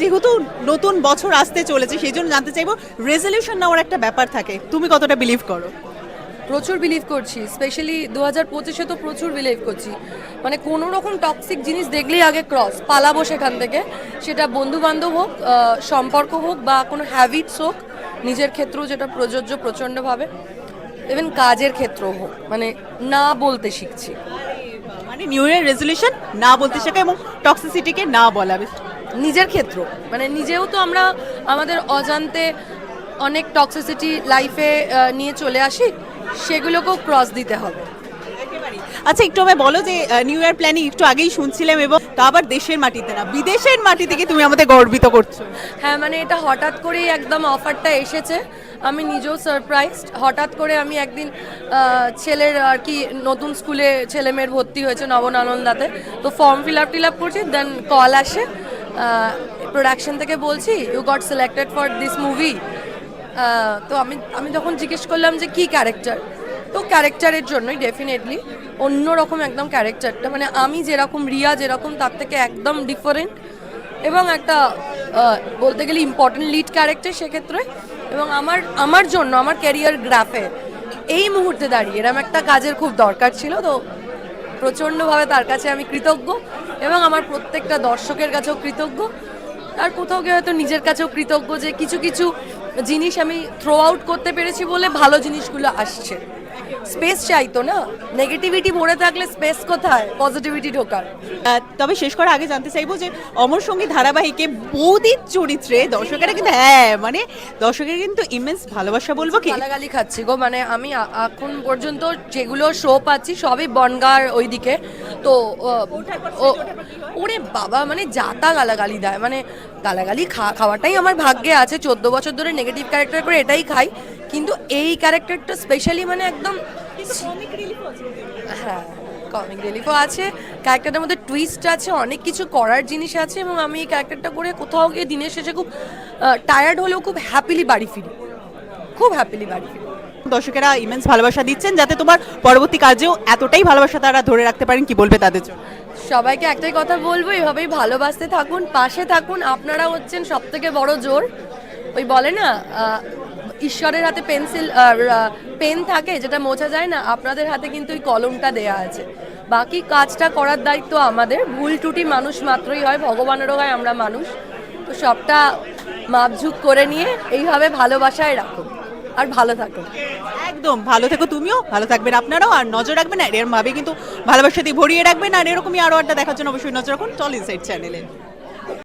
যেহেতু নতুন বছর আসতে চলেছে সেই জন্য জানতে চাইব রেজলিউশন নেওয়ার একটা ব্যাপার থাকে। তুমি কতটা বিলিভ করো? প্রচুর বিলিভ করছি স্পেশালি দু হাজার পঁচিশে তো প্রচুর বিলিভ করছি। মানে কোনো রকম টক্সিক জিনিস দেখলেই আগে ক্রস পালাবো সেখান থেকে। সেটা বন্ধু বান্ধব হোক সম্পর্ক হোক বা কোনো হ্যাবিটস হোক, নিজের ক্ষেত্রেও যেটা প্রযোজ্য প্রচণ্ডভাবে ইভেন কাজের ক্ষেত্রেও হোক মানে না বলতে শিখছি। মানে নিউ ইয়ার রেজলিউশন না বলতে শেখা এবং টক্সিসিটিকে না বলা নিজের ক্ষেত্র। মানে নিজেও তো আমরা আমাদের অজান্তে অনেক টক্সিসিটি লাইফে নিয়ে চলে আসি সেগুলোকেও ক্রস দিতে হবে। আচ্ছা একটু আমায় বলো যে নিউ ইয়ার প্ল্যানিং একটু আগেই শুনছিলাম এবং তা আবার দেশের মাটিতে না বিদেশের মাটি থেকে তুমি আমাদের গর্বিত করছ। হ্যাঁ মানে এটা হঠাৎ করেই একদম অফারটা এসেছে। আমি নিজেও সারপ্রাইজড হঠাৎ করে আমি একদিন ছেলের আর কি নতুন স্কুলে ছেলে মেয়ের ভর্তি হয়েছে নবনানন্দাতে তো form fill up till up করছি দেন কল আসে। প্রোডাকশন থেকে বলছি you got selected for this movie তো আমি আমি তখন জিজ্ঞেস করলাম যে, কি ক্যারেক্টার তো ক্যারেক্টারের জন্যই ডেফিনেটলি অন্যরকম একদম ক্যারেক্টারটা মানে আমি যেরকম, রিয়া যেরকম, তার থেকে একদম ডিফারেন্ট এবং একটা বলতে গেলে ইম্পর্টেন্ট লিড ক্যারেক্টার সেক্ষেত্রে এবং আমার আমার জন্য, আমার ক্যারিয়ার গ্রাফে এই মুহূর্তে দাঁড়িয়ে এরম একটা কাজের খুব দরকার ছিল। তো প্রচণ্ডভাবে তার কাছে আমি কৃতজ্ঞ এবং আমার প্রত্যেকটা দর্শকের কাছেও কৃতজ্ঞ। আর কোথাও গিয়ে হয়তো নিজের কাছেও কৃতজ্ঞ যে কিছু কিছু জিনিস আমি থ্রো আউট করতে পেরেছি বলে ভালো জিনিসগুলো আসছে। স্পেস চাইতো না। নেগেটিভিটি ভরে থাকলে স্পেস কোথায়? পজিটিভিটি ঢোকার। তবে শেষ করার আগে জানতে চাইব যে অমর সঙ্গী ধারাবাহিকে বৌদির চরিত্রে দর্শকেরা কিন্তু হ্যাঁ মানে দর্শকের কিন্তু ইমেন্স ভালোবাসা বলব কি? গালাগালি খাচ্ছি গো মানে আমি এখন পর্যন্ত যেগুলো শো পাচ্ছি সবই বনগার ওইদিকে। তো ওরে বাবা মানে যাতা গালাগালি দেয়। মানে গালাগালি খাওয়াটাই আমার ভাগ্যে আছে। চোদ্দ বছর ধরে নেগেটিভ ক্যারেক্টার করে এটাই খাই। কিন্তু এই ক্যারেক্টারটা স্পেশালি মানে একদম হ্যাঁ কমিক রিলিফও আছে। ক্যারেক্টারটার মধ্যে টুইস্ট আছে অনেক কিছু করার জিনিস আছে এবং আমি এই ক্যারেক্টারটা করে কোথাও গিয়ে দিনের শেষে খুব টায়ার্ড হলেও খুব হ্যাপিলি বাড়ি ফিরি। খুব হ্যাপিলি বাড়ি ফিরি। দর্শকেরা ইমেন্স ভালোবাসা দিচ্ছেন যাতে তোমার পরবর্তী কাজেও এতটাই ভালোবাসা তারা ধরে রাখতে পারেন কি বলবে তাদের জন্য? সবাইকে একটাই কথা বলব এভাবেই ভালোবাসতে থাকুন পাশে থাকুন। আপনারা হচ্ছেন সব থেকে বড় জোর। ওই বলে না ঈশ্বরের হাতে পেন্সিল পেন থাকে, যেটা মোছা যায় না, আপনাদের হাতে কিন্তু ওই কলমটা দেয়া আছে। বাকি কাজটা করার দায়িত্ব আমাদের। ভুল টুটি মানুষ মাত্রই হয় ভগবানেরও হয়, আমরা মানুষ। তো সবটা মাপঝুক করে নিয়ে এইভাবে ভালোবাসায় রাখুন। আর ভালো থাকুন। একদম, ভালো থেকো তুমিও, ভালো থাকবেন আপনারাও, আর নজর রাখবেন, আর এরকম ভাবে কিন্তু ভালোবাসা দিয়ে ভরিয়ে রাখবেন, আর এরকমই আরও আড্ডা দেখার জন্য অবশ্যই নজর রাখুন। চল ইনসাইড চ্যানেলে